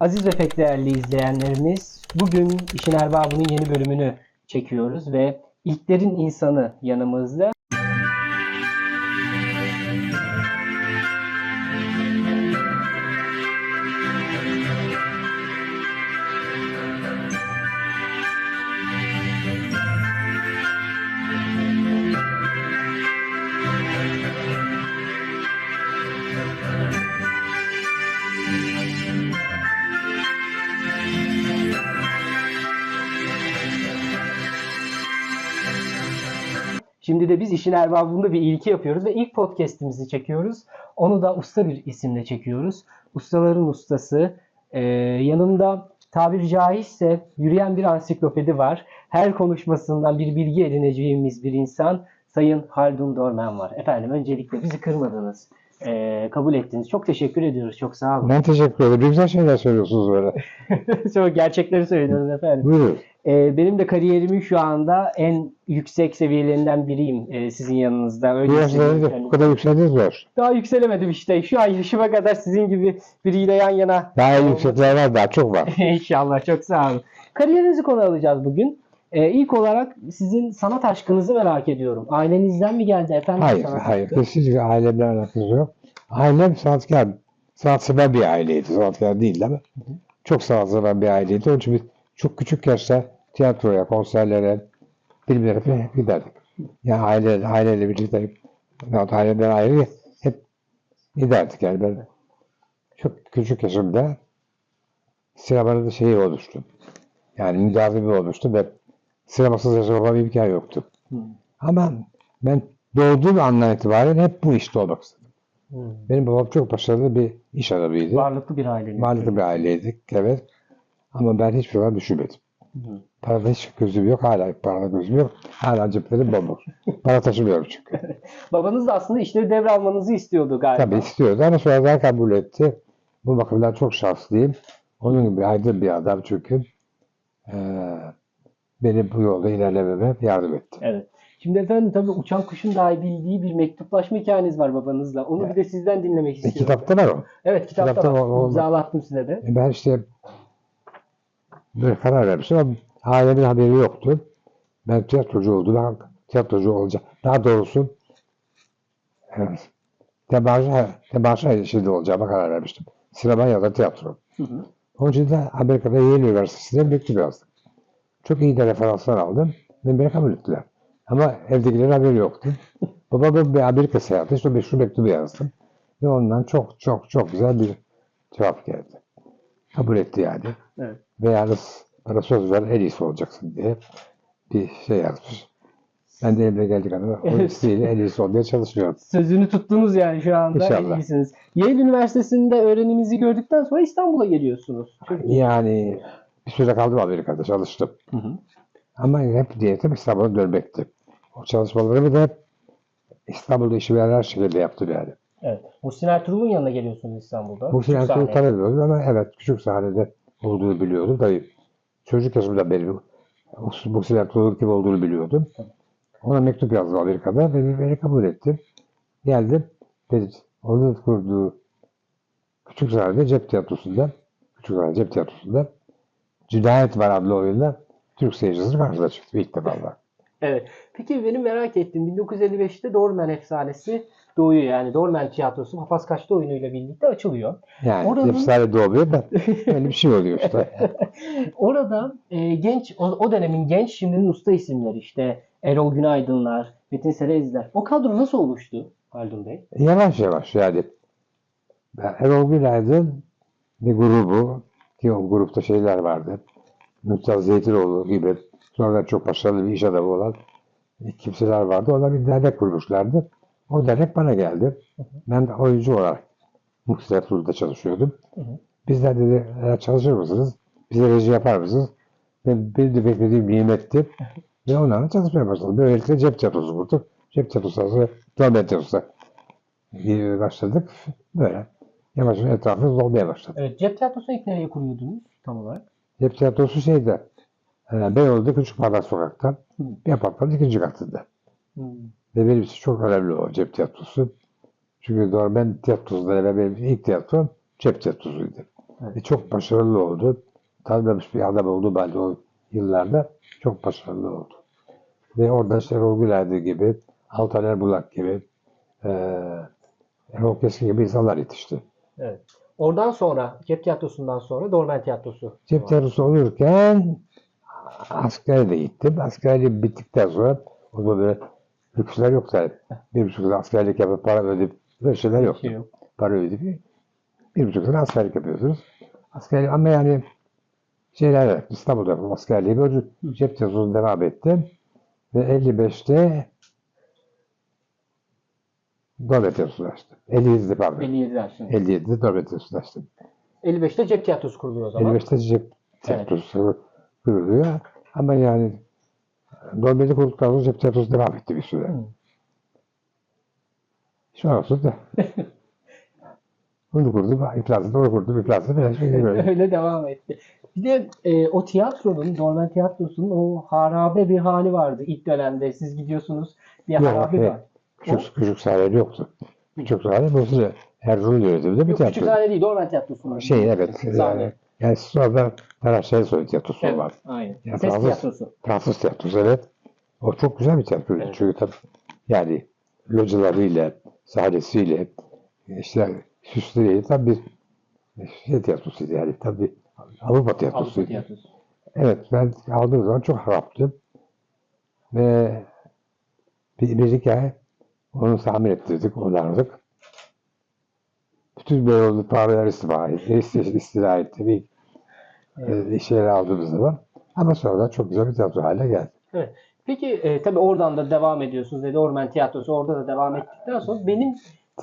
Aziz ve pek değerli izleyenlerimiz, bugün İşin Erbabı'nın yeni bölümünü çekiyoruz ve ilklerin insanı yanımızda. Şimdi de biz İşin Erbabı'nda bir ilki yapıyoruz ve ilk podcast'imizi çekiyoruz. Onu da usta bir isimle çekiyoruz. Ustaların ustası. Ee, yanımda tabiri caizse yürüyen bir ansiklopedi var. Her konuşmasından bir bilgi edineceğimiz bir insan Sayın Haldun Dormen var. Efendim öncelikle bizi kırmadınız. ee, kabul ettiniz. Çok teşekkür ediyoruz. Çok sağ olun. Ben teşekkür ederim. Güzel şeyler söylüyorsunuz böyle. Çok gerçekleri söylüyoruz efendim. Buyurun. Ee, benim de kariyerimin şu anda en yüksek seviyelerinden biriyim ee, sizin yanınızda. Öyle yaşlarda kendimi. bu kadar yükseldiniz mi? Daha yükselemedim işte. Şu an yaşıma kadar sizin gibi biriyle yan yana. Daha iyi yüksekler var daha çok var. İnşallah çok sağ olun. Kariyerinizi konu alacağız bugün. Ee, ilk olarak sizin sanat aşkınızı merak ediyorum. Ailenizden mi geldi efendim? Hayır, sanat hayır. aşkı? Kesinlikle ailemle alakası yok. Ailem sanatkar, sanatsever bir aileydi. Sanatkar değildi ama çok sanatsever bir aileydi. Onun için biz çok küçük yaşta tiyatroya, konserlere, filmlere falan giderdik. Yani aile, aileyle birlikte, yani aileden ayrı hep giderdik. Yani ben çok küçük yaşımda sinemanın da şeyi olmuştu. Yani müdavimi olmuştu ve sinemasız yaşamama bir imkan yoktu. Hı. Ama ben doğduğum andan itibaren hep bu işte olmak istedim. Hı. Benim babam çok başarılı bir iş adamıydı. Varlıklı bir aile. Varlıklı bir aileydik, evet. Ama ben hiçbir zaman düşünmedim. Parada hiç gözüm yok, hala parada gözüm yok. Hala ceplerim bomboş. Para taşımıyorum çünkü. Babanız da aslında işleri devralmanızı istiyordu galiba. Tabii istiyordu ama sonradan kabul etti. Bu bakımdan çok şanslıyım. Onun gibi aydın bir adam çünkü. Eee beni bu yolda ilerlememe yardım etti. Evet. Şimdi efendim tabii uçan kuşun dahi bildiği bir mektuplaşma hikayeniz var babanızla. Onu bir de sizden dinlemek E, istiyorum. kitapta var o. Evet kitapta, kitapta var. o- o- İmzalattım size de. E, Ben işte böyle karar vermiştim ama ailemin haberi yoktu. Ben tiyatrocu oldum. Ben tiyatrocu olacağım. Daha doğrusu evet, tebaşa, tebaşa işinde olacağıma karar vermiştim. Sinema ya da tiyatro. Hı hı. Onun için de Amerika'da Yale Üniversitesi'ne mektup yazdım. Çok iyi de referanslar aldım ve beni kabul ettiler. Ama evdekilerin haberi yoktu. Babamın bir Amerika seyahati, işte meşhur mektubu yazdım. Ve ondan çok çok çok güzel bir cevap geldi. Kabul etti yani. Evet. Ve yalnız bana söz ver en iyisi olacaksın diye bir şey yazmış. Ben de elimde geldiği kadar o Evet. isteğiyle en iyisi olmaya çalışıyorum. Sözünü tuttunuz yani şu anda İnşallah. iyisiniz. Yale Üniversitesi'nde öğrenimizi gördükten sonra İstanbul'a geliyorsunuz. İyi. Yani bir süre kaldım Amerika'da çalıştım. Hı hı. Ama hep niyetim İstanbul'a dönmekti. O çalışmalarımı da hep İstanbul'da işimi her şekilde yaptım yani. Evet. Muhsin Ertuğrul'un yanına geliyorsunuz İstanbul'da. Siyasetini sahneye. tanımıyordum ama evet küçük sahnede olduğunu biliyordum. Tabii çocuk yaşımda benim bu siyasetinin kim olduğunu biliyordum. Ona mektup yazdım Amerika'da ve beni kabul etti. Geldim ve onun kurduğu küçük sahnede cep tiyatrosunda küçük sahne cep tiyatrosunda Cinayet var adlı oyunda Türk seyircisinin karşısına çıktı ilk defa. Evet. Peki benim merak ettiğim 1955'te Dormen efsanesi doğuyor. Yani Dormen tiyatrosu Papaz Kaçtı oyunuyla birlikte açılıyor. Yani Oranın- efsane doğmuyor da öyle bir şey oluyor işte. Orada e, genç, o, o dönemin genç şimdinin usta isimleri işte Erol Günaydınlar, Metin Serezler. O kadro nasıl oluştu Haldun Bey? Yavaş yavaş yani. Ben Erol Günaydın bir grubu ki o grupta şeyler vardı. Mümtaz Zeytinoğlu gibi sonra çok başarılı bir iş adamı olan kimseler vardı. Onlar bir dernek kurmuşlardı. O dernek bana geldi. Ben de oyuncu olarak Muhsin Ertuğrul'da çalışıyordum. Hı hı. Bizler dedi "Eğer çalışır mısınız? Bize reji yapar mısınız? Ve benim de beklediğim nimetti. Ve onlarla çalışmaya başladım. Böylelikle cep tiyatrosu kurduk. Cep tiyatrosu Dormen tiyatrosu başladık. Böyle yavaş yavaş etrafımız dolmaya başladı. Evet, cep tiyatrosunu ilk nereye kuruyordunuz tam olarak? Cep tiyatrosu şeyde e, Beyoğlu'da Küçük Bardak Sokak'ta Hı. bir apartmanın ikinci katında. Hmm. Ve benim için çok önemli o cep tiyatrosu. Çünkü Dormen tiyatrosunda ve benim ilk tiyatrom cep tiyatrosuydu. Evet. Ve çok başarılı oldu. Tanınmış bir adam oldu bence o yıllarda. Çok başarılı oldu. Ve orada işte Erol Güler'di gibi, Altan Erbulak gibi, eee Erol Keskin gibi insanlar yetişti. Evet. Oradan sonra cep tiyatrosundan sonra Dormen Tiyatrosu. Cep tiyatrosu olurken askere de gittim. Askerlik bittikten sonra o zaman böyle lüksler yok tabii. Bir buçuk sene askerlik yapıp para ödeyip böyle şeyler yok. Şey yok. Para ödeyip bir buçuk sene askerlik yapıyorsunuz. Askerlik ama yani şeyler. İstanbul'da askerliği. Böyle cep tiyatrosuna devam ettim. Ve 55'te Dolbe tiyatrosunu açtım. 57'de pardon. 57 yaşında. 57'de Dolbe tiyatrosunu açtım. 55'te cep tiyatrosu kuruluyor o zaman. 55'te cep tiyatrosu kuruluyor. Ama yani Dolbe'de kurduktan sonra cep tiyatrosu devam etti bir süre. Hı. Şu an olsun da. Onu kurdum, iflas etti, onu kurdum, iflas etti. falan şey böyle. Öyle devam etti. Bir de e, o tiyatronun, Dormen Tiyatrosu'nun o harabe bir hali vardı ilk dönemde. Siz gidiyorsunuz bir Yok, harabe evet. var. Küçük, küçük sahneleri yoktu. Küçük sahne bu süre Erzurum'un yönetiminde bir Yok, küçük tiyatro. sahne değil, Dormen Tiyatrosu'nun. Şey evet. Sahne. Yani, yani sonradan Fenerbahçe Soyu tiyatrosu Evet, var. aynen. Ya, Ses Fransız- tiyatrosu. Fransız tiyatrosu evet. O çok güzel bir tiyatroydu. Evet. Çünkü tabii yani localarıyla, sahnesiyle, işte süsleriyle tabii bir şey tiyatrosuydu yani. Tabii Avrupa Avrupa tiyatrosuydu. Tiyatrosu. Evet ben aldığım zaman çok haraptım. Ve bir, bir hikaye onu tahmin ettirdik, onardık. Bütün Beyoğlu paralar istifa etti, ist- istila etti. Bir e, şeyler aldığımız zaman. Ama sonradan çok güzel bir tiyatro haline geldi. Evet. Peki e, tabii oradan da devam ediyorsunuz dedi Ormen Tiyatrosu orada da devam ettikten sonra benim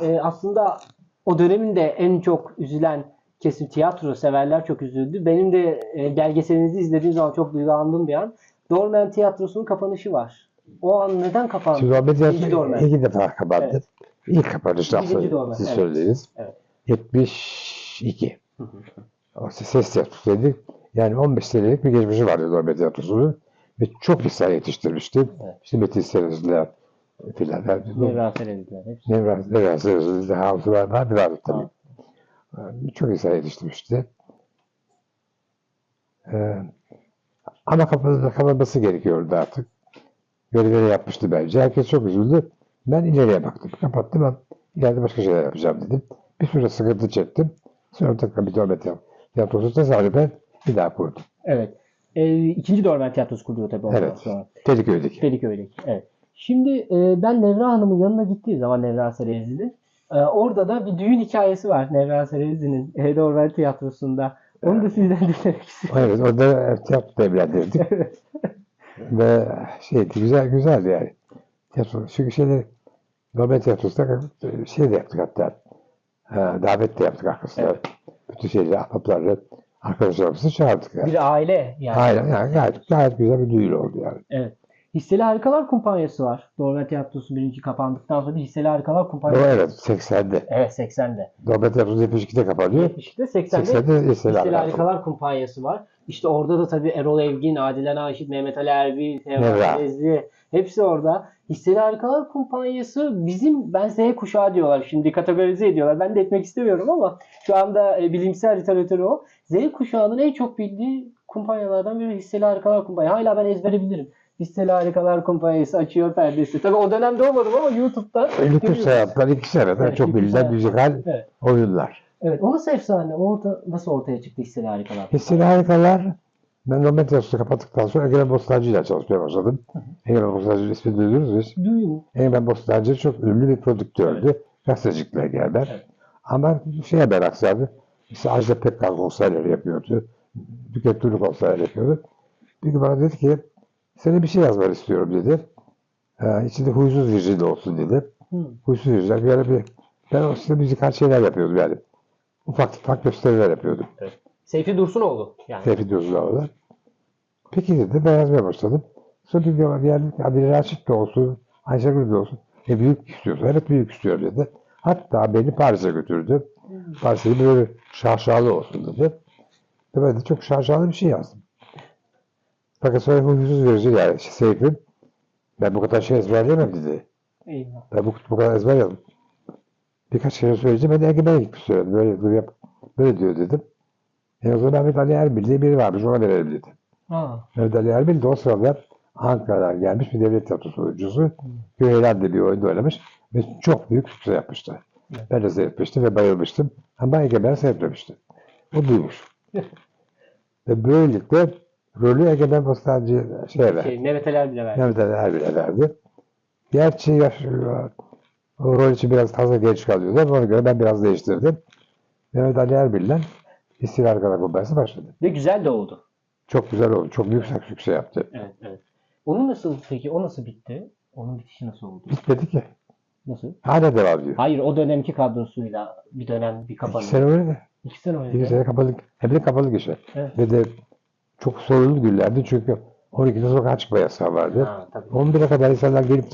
e, aslında o dönemin de en çok üzülen kesim tiyatro severler çok üzüldü. Benim de e, belgeselinizi izlediğim zaman çok duygulandığım bir an. Dormen Tiyatrosu'nun kapanışı var. O an neden kapandı? Şimdi Dormen. iki defa kapandı. Evet. İlk kapanış Birinci lafı Dormen, siz evet. söylediniz. Evet. 72. O ses tiyatrosu dedik. Yani 15 senelik bir geçmişi vardı Dorme Tiyatrosu'nun. Ve çok insan yetiştirmişti. Evet. İşte Metin Serezler filan. Nevra Serezliler hepsi. Nevra Nevra Serezler, Havzu var, var, vardı tabii. Çok insan yetiştirmişti. Ee, ama kapanması, kapanması gerekiyordu artık. Görevleri yapmıştı bence. Herkes çok üzüldü. Ben ileriye baktım. Kapattım ama ileride başka şeyler yapacağım dedim. Bir süre sıkıntı çektim. Sonra tekrar bir dövme tiyatrosu tesadüfen bir daha kurdum. Evet. E, ikinci Dormen Tiyatrosu kuruluyor tabii ondan Evet. sonra. Teliköy'deki. Feliköy'deki. Evet. Şimdi e, ben Nevra Hanım'ın yanına gittiğim zaman Nevra Serezli'nin e, orada da bir düğün hikayesi var Nevra Serezli'nin e, Dormen Tiyatrosu'nda. Onu da sizden dinlemek istiyorum. Evet, orada tiyatro evlendirdik. Ve şeydi, güzel güzeldi yani. Tiyatro, çünkü şeyde Nobel Tiyatrosu'nda şey de yaptık hatta. Davet de yaptık arkasında. Evet. Bütün şeyleri, ahbapları, arkadaşlarımızı çağırdık yani. bir aile yani. Aynen yani gayet, gayet güzel bir düğün oldu yani. Evet. Hisseli Harikalar Kumpanyası var. Dormen Tiyatrosu birinci kapandıktan sonra Hisseli Harikalar Kumpanyası. evet 80'de. Evet 80'de. Nobel Tiyatrosu 72'de kapanıyor. 70'de 80'de 80'de Esel Hisseli Harikalar. Harikalar Kumpanyası var. İşte orada da tabii Erol Evgin, Adile Naşit, Mehmet Ali Erbil. Nevra Ezli hepsi orada. Hisseli Harikalar Kumpanyası bizim ben Z kuşağı diyorlar şimdi kategorize ediyorlar. Ben de etmek istemiyorum ama şu anda e, bilimsel literatürü o. Z kuşağının en çok bildiği kumpanyalardan biri Hisseli Harikalar Kumpanyası. Hala ben ezbere bilirim. Hisseli Harikalar Kumpanyası açıyor perdesi. Tabii o dönemde olmadım ama YouTube'da görüyorum. Seyahatler iki senede Evet, çok bilinen müzikal Evet. oyunlar. Evet, o nasıl efsane? O orta, nasıl ortaya çıktı Hisseli Harikalar? Hisseli Harikalar ben Nobel Tiyatrosu'nu kapattıktan sonra Egemen Bostancı ile çalışmaya başladım. Egemen Bostancı ismini duydunuz mu? Duyuyorum. Egemen Bostancı çok ünlü bir prodüktörüydü. Gazetecilikle geldi. Evet. Ama şeye merak sardı. İşte Ajda Pekkan konserleri yapıyordu. Büket Duru konserleri yapıyordu. Bir gün bana dedi ki sana bir şey yazmanı istiyorum dedi. Ee, içinde huysuz Virgin olsun dedi. Hı. Huysuz Virgin. Yani bir, ben o işte müzikal şeyler yapıyordum yani. Ufak ufak gösteriler yapıyordum. Seyfi Dursunoğlu yani. Tevfik Düzüloğlu. Peki dedi ben yazmaya başladım. Sonra bir geldi ki Adil Raşit de olsun, Ayşegül de olsun. E büyük istiyorsun. Evet büyük istiyorum dedi. Hatta beni Paris'e götürdü. Paris'te böyle şaşalı olsun dedi. Ve ben de çok şaşalı bir şey yazdım. Fakat sonra huysuz verici yani işte Seyfim. Ben bu kadar şey ezberleyemem dedi. Eyvah. Ben bu, bu kadar ezber yazdım. Birkaç kere söyleyince ben de Egemen'e gitmiş söyledim. Böyle, böyle, böyle diyor dedim. E o zaman Mehmet Ali Erbil diye biri varmış ona verelim dedi. Aa, Mehmet Ali Erbil de o sırada Ankara'dan gelmiş bir devlet tiyatrosu oyuncusu. Güveylan de bir oyunda oynamış ve çok büyük sükse yapmıştı. Evet. Ben de seyretmiştim ve bayılmıştım. Ama Egemen seyretmemişti. O duymuş. ve böylelikle rolü Egemen Bostancı şeye verdi. şey, Mehmet Ali Erbil'e verdi. Mehmet Ali Erbil'e verdi. Gerçi yaş, rol için biraz fazla geç kalıyordu. Ona göre ben biraz değiştirdim. Mehmet Ali Erbil'le İstiklal Karakubbesi başladı. Ve güzel de oldu. Çok güzel oldu. Çok yüksek sükse yaptı. Evet, evet. Onun nasıl peki? O nasıl bitti? Onun bitişi nasıl oldu? Bitmedi ki. Nasıl? Hala devam ediyor. Hayır, o dönemki kadrosuyla bir dönem bir İki kapandı. sene oynadı. İki sene oynadı. İki sene kapalı. Hem de kapalı gişe. Evet. Ve de çok sorunlu günlerdi çünkü 12'de sokağa çıkma yasağı vardı. Ha, tabii. 11'e kadar insanlar gelip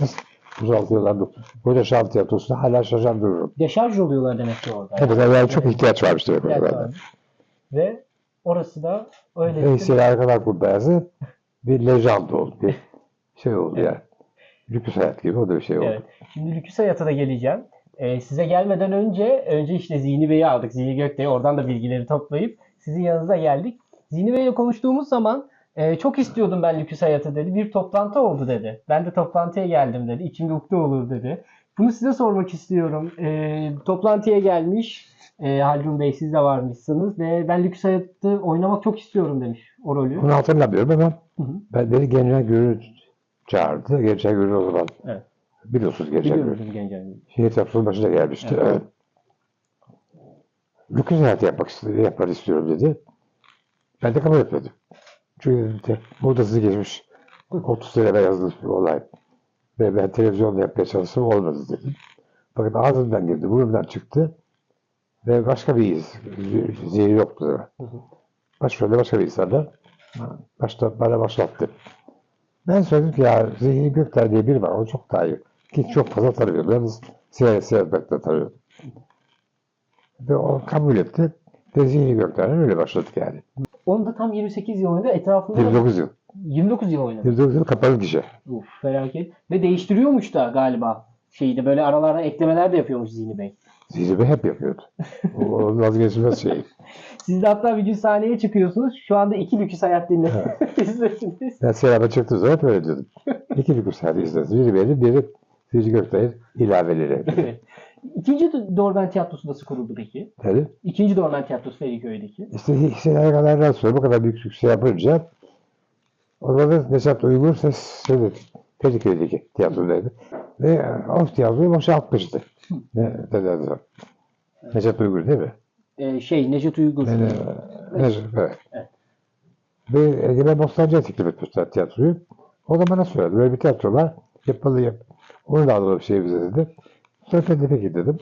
de uzatıyorlardı. Hoca Şahap Tiyatrosu'nda hala şaşan dururum. Deşarj oluyorlar demek ki orada. Evet, yani çok ihtiyaç varmış demek ihtiyaç orada. varmış. Ve orası da öyle. Neyse Arkadan Kubbesi bir lejand oldu. Bir şey oldu Evet. yani. Lüküs hayat gibi o da bir şey oldu. Evet. Şimdi Lüküs Hayat'a da geleceğim. Ee, size gelmeden önce önce işte Zihni Bey'i aldık. Zihni Gökte'yi oradan da bilgileri toplayıp sizin yanınıza geldik. Zihni Bey'le konuştuğumuz zaman e, çok istiyordum ben Lüküs Hayat'ı dedi. Bir toplantı oldu dedi. Ben de toplantıya geldim dedi. İçimde ukde olur dedi. Bunu size sormak istiyorum. E, toplantıya gelmiş. E, Haldun Bey siz de varmışsınız ve ben Lüküs Hayat'ı oynamak çok istiyorum demiş o rolü. Bunu hatırlamıyorum ama Hı hı. ben beni Gençler Gürü çağırdı. Gençler Gürü o zaman. Evet. Biliyorsunuz Gençler Gürü. Biliyorum Gencay. Şehir tiyatrosunun başına gelmişti. Evet. Evet. Lüküs hayatı yapmak istiyorum, yapmak istiyorum dedi. Ben de kabul etmedim. Çünkü modası geçmiş 30 sene yazılmış bir olay. Ve ben televizyonda yapmaya çalıştım olmadı dedim. Fakat ağzımdan girdi, burnumdan çıktı. Ve başka bir iz, zihni yoktu. Başrolde başka bir insanla başta bana başlattı. Ben söyledim ki ya Zihni Gökler diye biri var, o çok daha iyi. Ki çok fazla tanımıyordum. Yalnız Siyah Siyahbek'te tanıyordum. Ve o kabul etti. Ve Zihni Gökler'den öyle başladık yani. Onun da tam 28 yıl oynadı. Etrafında 29 yıl. 29 yıl oynadı. 29 yıl kapalı gişe. Uf felaket. Ve değiştiriyormuş da galiba şeyi de böyle aralara eklemeler de yapıyormuş Zihni Bey. Zihni Bey hep yapıyordu. O vazgeçilmez şey. Siz de hatta bir gün sahneye çıkıyorsunuz. Şu anda iki lüküs hayat dinliyorsunuz. Ben Serap'a çıktığı zaman hep öyle diyordum. İki bir kurslar izleriz. Biri benim, biri Zihni Gökler'in ilaveleri. Evet. İkinci Dormen Tiyatrosu nasıl kuruldu peki? Dedi. İkinci Dormen Tiyatrosu Feriköy'deki. İşte Hüseyin kadardan sonra bu kadar büyük sükse yapınca o zaman da Neşat Uygur ses şeydi, Feriköy'deki tiyatrodaydı. Ve o tiyatroyu boşaltmıştı. Ne, ne derdi o? Neşat Uygur değil mi? Ee, şey Necdet Uygur. Ne, ne, Neşat, evet. Evet. Ve Egemen Bostancı'ya teklif etmişler tiyatroyu. O da bana söyledi. Böyle bir tiyatro var. Yapmalı yap. Onu da alalım şey bize dedi. De peki dedim.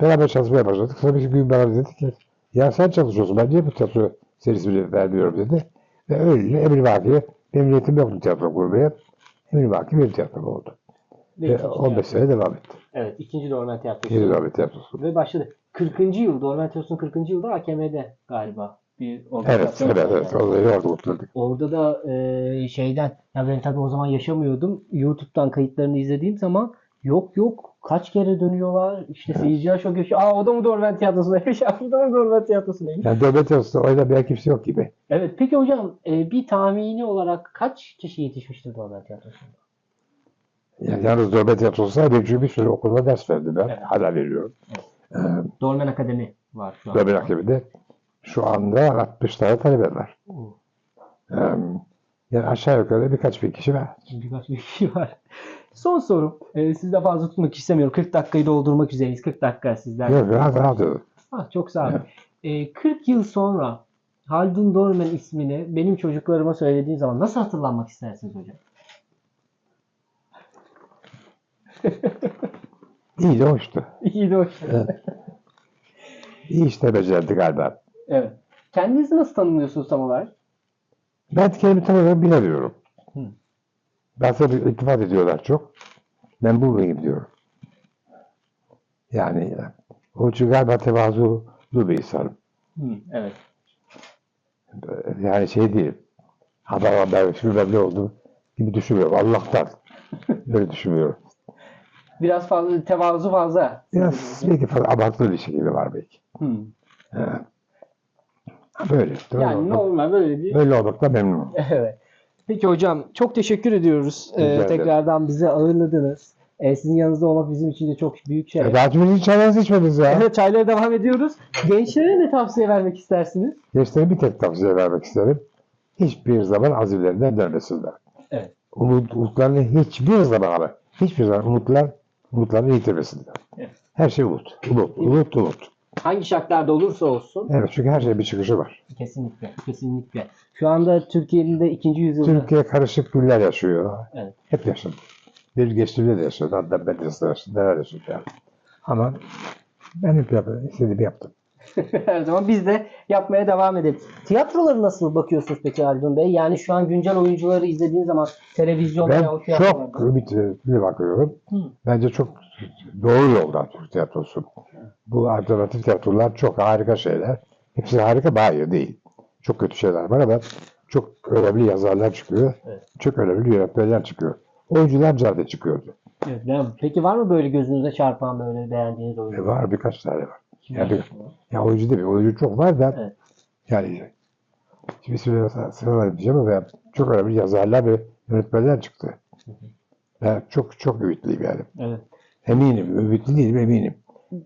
Beraber çalışmaya başladık. Sonra bir gün bana dedi ki ya sen çalışıyorsun ben niye bu tiyatro serisini vermiyorum dedi. Ve öyle Emir Vaki'ye benim niyetim yoktu tiyatro kurmaya. Emir Vaki benim tiyatrom oldu. Ve Ve ikinci 15 tiyatro. sene devam etti. Evet ikinci Dormen Tiyatrosu. Devam etti tiyatrosu. Ve başladı. 40. yıl Dormen Tiyatrosu'nun 40. yılda AKM'de galiba bir Evet, organizasyon evet, evet. Olayı orada. Orada da e, şeyden ya ben tabii o zaman yaşamıyordum. YouTube'dan kayıtlarını izlediğim zaman yok yok kaç kere dönüyorlar. İşte seyirciler şok yaşıyor. Aa o da mı Dormen Tiyatrosu'ndaymış? Aa o da mı Dormen Tiyatrosu'ndaymış? Yani devlet tiyatrosunda oynamayan kimse yok gibi. Evet peki hocam e, bir tahmini olarak kaç kişi yetişmiştir Dormen Tiyatrosu'nda? Yani yalnız devlet tiyatrosu benim çünkü bir sürü okulda ders verdim ben. Evet. Hala veriyorum. Ee, Dormen Akademi var şu an. Devlet Akademi'de şu anda 60 tane talebe var. Ee, yani aşağı yukarı birkaç bin kişi var. Birkaç bir kişi var. Son sorum. E, sizi de fazla tutmak istemiyorum. 40 dakikayı doldurmak üzereyiz. 40 dakika sizden. Yok rahat rahat. Ah, çok sağ olun. Ee, 40 yıl sonra Haldun Dorman ismini benim çocuklarıma söylediğim zaman nasıl hatırlanmak istersiniz hocam? İyi de hoştu. İyi de hoş. İyi işte becerdi galiba. Evet. Kendinizi nasıl tanımlıyorsunuz tam olarak? Ben kendimi tam olarak bilemiyorum. Hı. Ben iltifat ediyorlar çok. Ben buradayım diyorum. Yani o için galiba tevazulu bir insanım. Hı, evet. Yani şey değil. Haber haber şurada ne oldu gibi düşünmüyorum. Allah'tan. Öyle düşünmüyorum. Biraz fazla tevazu fazla. Biraz belki fazla abartılı bir şekilde var belki. Hı. Ee, Böyle. Böyle, Yani normal böyle bir böyle olmakla memnunum. Evet. Peki hocam çok teşekkür ediyoruz. Ee, tekrardan bizi ağırladınız. Ee, sizin yanınızda olmak bizim için de çok büyük şey. E, daha hiç çaylarınızı içmediniz ya. Evet çaylara devam ediyoruz. Gençlere ne tavsiye vermek istersiniz? Gençlere bir tek tavsiye vermek isterim. Hiçbir zaman azimlerinden dönmesinler. Evet. Umut, umutlarını hiçbir zaman ama hiçbir zaman umutlar, umutlarını yitirmesinler. Evet. Her şey umut. Umut, umut, umut. Hangi şartlarda olursa olsun. Evet çünkü her şeyin bir çıkışı var. Kesinlikle. Kesinlikle. Şu anda Türkiye'nin de ikinci yüzyılda Türkiye karışık günler yaşıyor. Evet. Hep yaşadı. Bir geçtiğimde de yaşadı. Hatta medresede yaşadı. Neler yaşadı yani. Ama ben hep yaptım. istediğimi yaptım. her zaman biz de yapmaya devam edelim. Tiyatroları nasıl bakıyorsunuz peki Haldun Bey? Yani şu an güncel oyuncuları izlediğin zaman televizyonda Ben ya o tiyatrolarda. çok ümitli bakıyorum. Hı. Bence çok doğru yolda Türk tiyatrosu. Bu alternatif tiyatrolar çok harika şeyler. Hepsi harika? Hayır değil. Çok kötü şeyler var ama çok önemli yazarlar çıkıyor. Evet. Çok önemli yönetmenler çıkıyor. Oyuncular zaten çıkıyordu. Evet? Peki var mı böyle gözünüze çarpan böyle beğendiğiniz oyuncu? E var birkaç tane var. Yani-? Ya oyuncu değil, oyuncu çok var da Evet. yani şimdi isimleri sıralayacağım ama çok önemli yazarlar ve yönetmenler çıktı. Ben çok çok ümitliyim yani. Evet. Eminim, ümitli değilim eminim.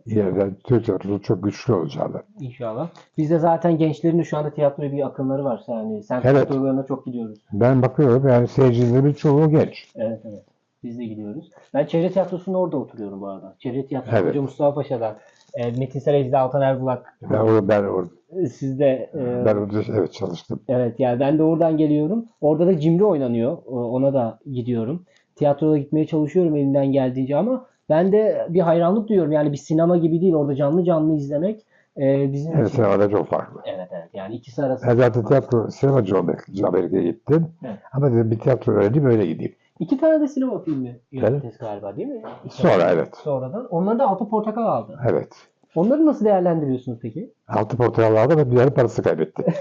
İleride Türk tiyatrosu çok güçlü olacağını. İnşallah. Bizde zaten gençlerin de şu anda tiyatroya bir akımları var. Yani sen Evet. tiyatrolarına çok gidiyoruz. Ben bakıyorum yani seyircilerimin çoğu genç. Evet evet. Biz de gidiyoruz. Ben Çevre Tiyatrosu'nda orada oturuyorum bu arada. Çevre Tiyatrosu Evet. Hoca Mustafa Paşa'dan. E, Metin Serezli, Altan Erbulak. Ben orada, ben orada, e, Siz de e, ben orada evet çalıştım. Evet yani ben de oradan geliyorum. Orada da cimri oynanıyor. Ona da gidiyorum. Tiyatroda gitmeye çalışıyorum elimden geldiğince ama ben de bir hayranlık duyuyorum. Yani bir sinema gibi değil. Orada canlı canlı izlemek e, bizim Evet, için. sinemada çok farklı. Evet evet. Yani ikisi arasında. Ben zaten tiyatro, sinemacı için Amerika'ya gittim. Evet. Ama dedim bir tiyatro öğreneyim öyle gideyim. İki tane de sinema filmi yönettiniz galiba değil mi? Sonra, evet. Sonradan. Onları da Altı Portakal aldı. Evet. Onları nasıl değerlendiriyorsunuz peki? Altı portakallarda da bir yarı parası kaybetti.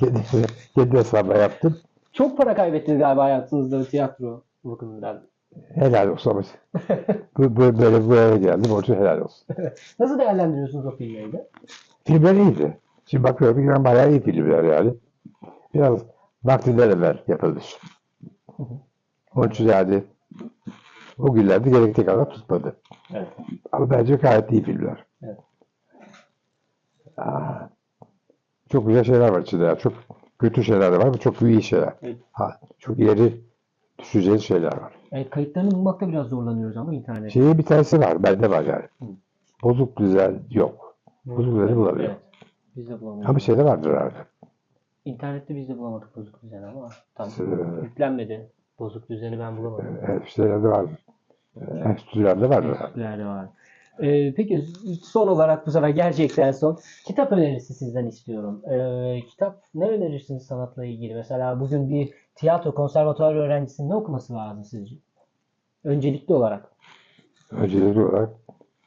kendi, kendi hesabına yaptım. Çok para kaybettiniz galiba hayatınızda tiyatro bakımından. Helal olsun ama. bu, bu, böyle buraya geldim. Onun için helal olsun. Nasıl değerlendiriyorsunuz o filmleri de? Filmler iyiydi. Şimdi bakıyorum ki bayağı iyi filmler yani. Biraz vaktinden evvel yapılmış. Onun için yani o günlerde gerektiği kadar tutmadı. Evet. Ama bence gayet iyi filmler. Evet. Aa, çok güzel şeyler var içinde ya. Çok kötü şeyler de var ama çok iyi şeyler. Evet. Ha, çok ileri düşeceğiz şeyler var. Evet, kayıtlarını bulmakta biraz zorlanıyoruz ama internette. Şeyin bir tanesi var. Bende var yani. Hı. Bozuk düzen yok. Bozuk düzeni bulamıyorum. Evet. Biz de bulamadık. Ama şeyde vardır herhalde. İnternette biz de bulamadık bozuk düzeni ama tam Evet. yüklenmedi. Bozuk düzeni ben bulamadım. Evet, şeylerde vardır. Enstitülerde vardır herhalde. Nerede var? Ee, peki son olarak bu sefer gerçekten son kitap önerisi sizden istiyorum. Ee, kitap ne önerirsiniz sanatla ilgili? Mesela bugün bir tiyatro konservatuvar öğrencisinin ne okuması lazım sizce? Öncelikli olarak. Öncelikli olarak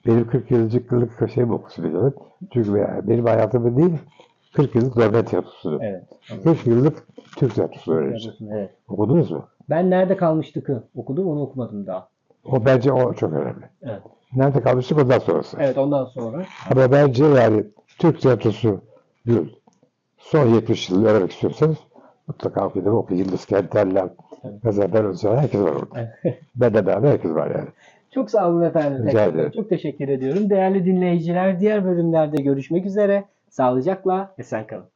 benim 40 yıllık şey mi okusun diyorum. Çünkü ben- benim hayatımı değil 40 yıllık devlet tiyatrosu. Evet. 40 yıllık Türk tiyatrosu öğrenci. Evet. Okudunuz mu? Ben nerede kalmıştık'ı okudum onu okumadım daha. O bence o çok önemli. Evet. Nerede kalmıştık ondan sonrası. Evet ondan sonra. Ama bence yani Türk tiyatrosu. Son 70 yıl öğrenmek istiyorsanız mutlaka okuyun. Okuyun. Yıldız Kenterler, Evet. Gazetler Özel herkes var orada. Ben de beraber herkes var yani. Çok sağ olun efendim. Rica ederim. Çok teşekkür ediyorum. Değerli dinleyiciler diğer bölümlerde görüşmek üzere. Sağlıcakla esen kalın.